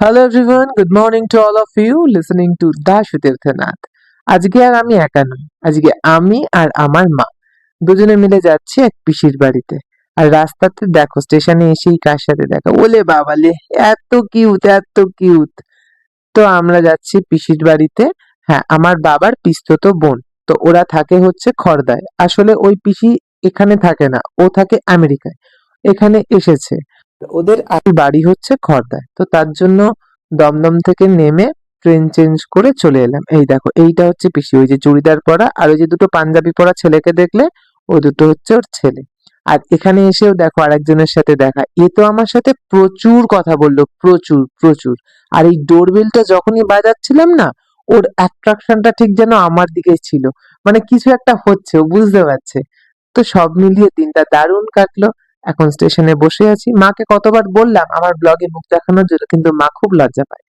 Hello everyone good morning to all of you listening to the Sutirthanath আজকে আর আমি একা নই। আজকে আমি আর আমার মা। দুজনে মিলে যাচ্ছি এক পিসির বাড়িতে। আর রাস্তাতে দেখো, স্টেশনে এসেই কার সাথে দেখা? ওলে বাবালে এত কিউট এত কিউট। তো আমরা যাচ্ছি পিসির বাড়িতে। হ্যাঁ আমার বাবার পিস্তত বোন। তো ওরা থাকে হচ্ছে খর্দায়। আসলে ওই পিসি এখানে থাকে না। ও থাকে আমেরিকায়। এখানে এসেছে। ওদের আর বাড়ি হচ্ছে খর্দায় তো তার জন্য দমদম থেকে নেমে ট্রেন চেঞ্জ করে চলে এলাম। এই দেখো, এইটা হচ্ছে পিসি। ওই যে চুড়িদার পরা আর ওই যে দুটো পাঞ্জাবি পরা ছেলেকে দেখলে, ও দুটো হচ্ছে ওর ছেলে। আর এখানে এসেও দেখো আরেকজনের সাথে দেখা। এ তো আমার সাথে প্রচুর কথা বলল, প্রচুর প্রচুর। আর এই ডোরবেলটা যখনই বাজাচ্ছিলাম না, ওর অ্যাট্রাকশনটা ঠিক যেন আমার দিকেই ছিল। মানে কিছু একটা হচ্ছে, ও বুঝতে পারছে। তো সব মিলিয়ে দিনটা দারুণ কাটলো। এখন স্টেশনে বসে আছি। মাকে কতবার বললাম, আমার ব্লগে মুখ দেখানোর জন্য, কিন্তু মা খুব লজ্জা পায়।